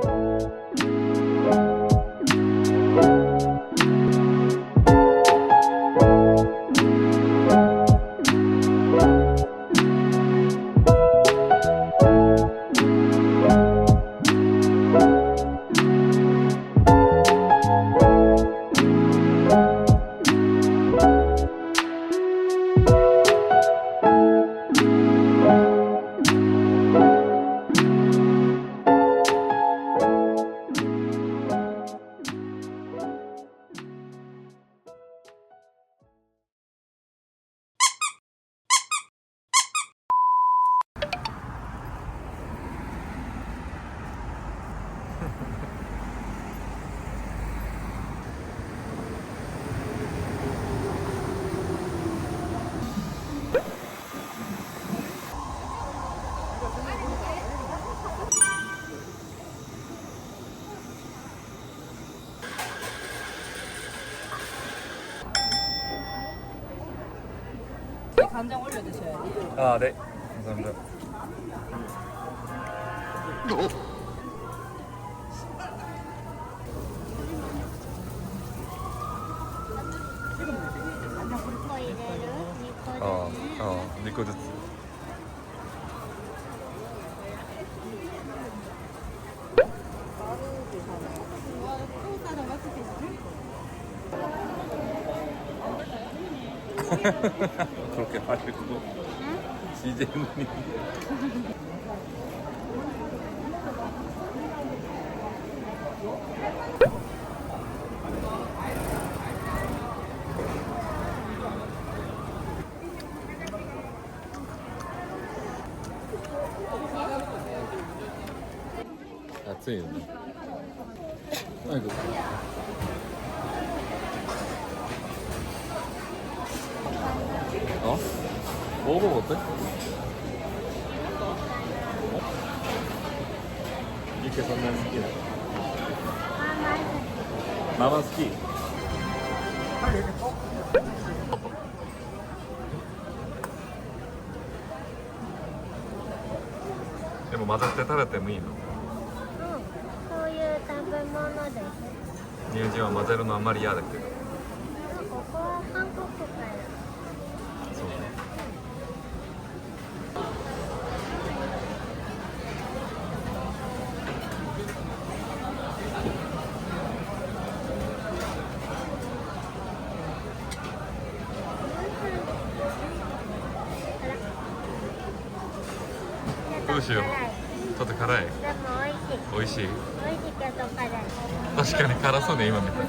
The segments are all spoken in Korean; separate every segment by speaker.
Speaker 1: Thank you. 간장 올려 드셔야 돼요.
Speaker 2: 아, 네. 감사합니다. 어, 어, 2個ず 그렇게 말고 지재훈이. 다 트인데 아이고. 어? 먹어보면 어때? 이렇게 선난 스키 마마 스키 でも混ざって食べてもいいの
Speaker 3: そういう食べ物です。
Speaker 2: ニュージーは混ぜるのあんまり嫌だけど うしよう。ちょっと辛い。
Speaker 3: でも美味しい。
Speaker 2: 美味しい。
Speaker 3: 美味しいけど辛い。
Speaker 2: 確かに辛そうね今見たら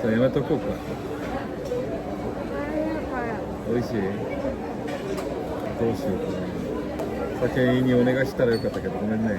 Speaker 2: じゃあやめとこうか。美味しい？どうしようかな。酒にお願いしたらよかったけどごめんね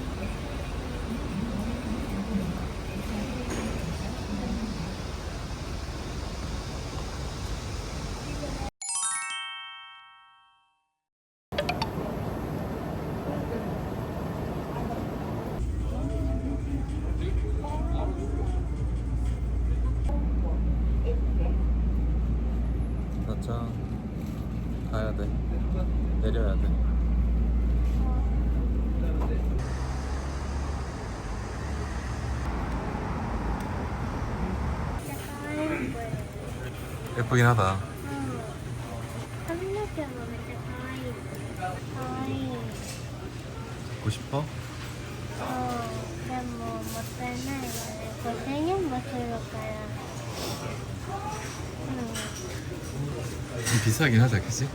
Speaker 2: 내려야 돼. 예쁘긴 하다. 보고 싶어?
Speaker 3: 못되나
Speaker 2: 이거 비싸긴 하다, 그치?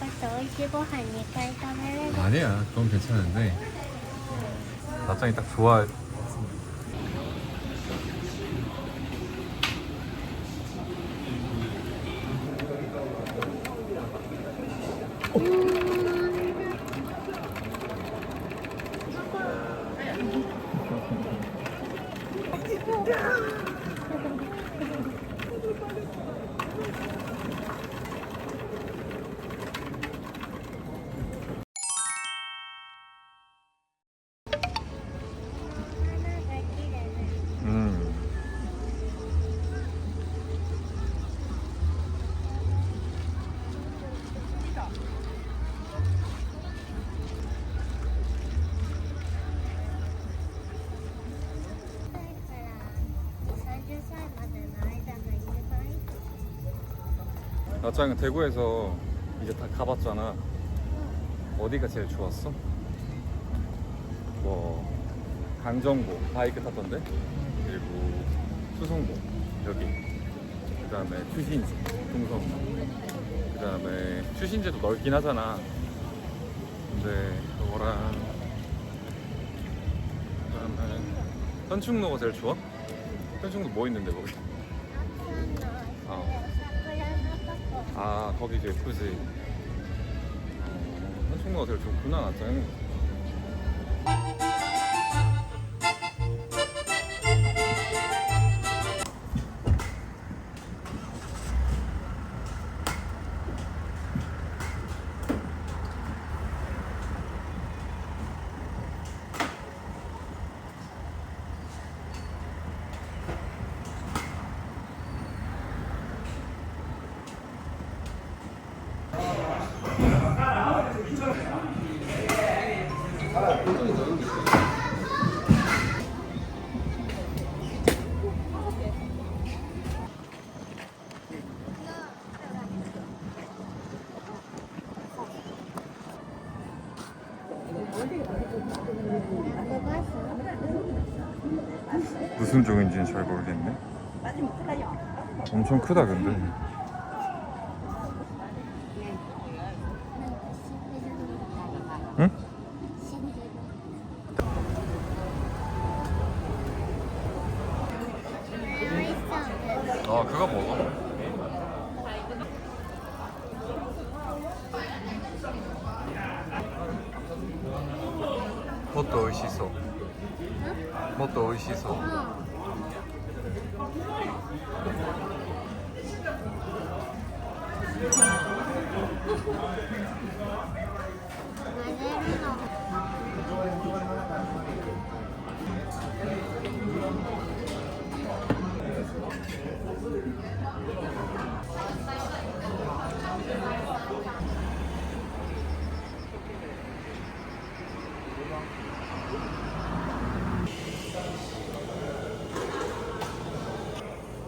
Speaker 3: 아빠 떨어지고 하니까 카메라
Speaker 2: 아니야 그건 괜찮은데 나짱이 딱 좋아 음. 나짱은 대구에서 이제 다 가봤잖아. 어디가 제일 좋았어? 뭐 강정고 바이크 탔던데 그리고 수성고 여기 그 다음에 추신제 동성 그 다음에 추신제도 넓긴 하잖아 근데 그거랑 그 다음에 현충로가 제일 좋아? 현충로 뭐 있는데 거기? 어. 아 거기도 예쁘지 어, 현충로가 제일 좋구나 나짱 무슨 종인지는 잘 모르겠네. 엄청 크다 근데. 응? 아 그거 먹어. 뭣도 美味しそう.もっと美味しそう。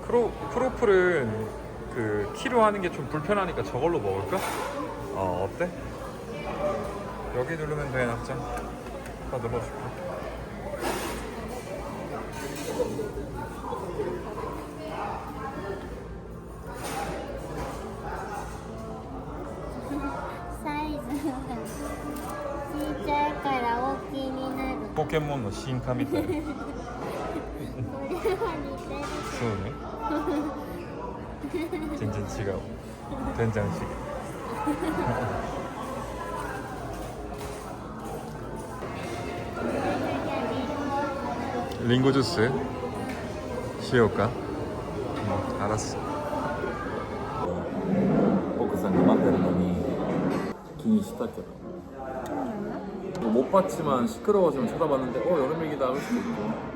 Speaker 2: 크로 크로플은 그 키로 하는 게 좀 불편하니까 저걸로 먹을까? 어 어때? 여기 누르면 돼 낙장. 다 눌러줄게. 포켓몬의 신카 みたいな.そうね 진짜 지금 된장찌개 링고 주스 시울까? 응, 뭐, 알았어. 복사님 만드는 눈이 시탁해라. 못 봤지만 시끄러워서 쳐다봤는데 어 여름이기다 할 수도 있고.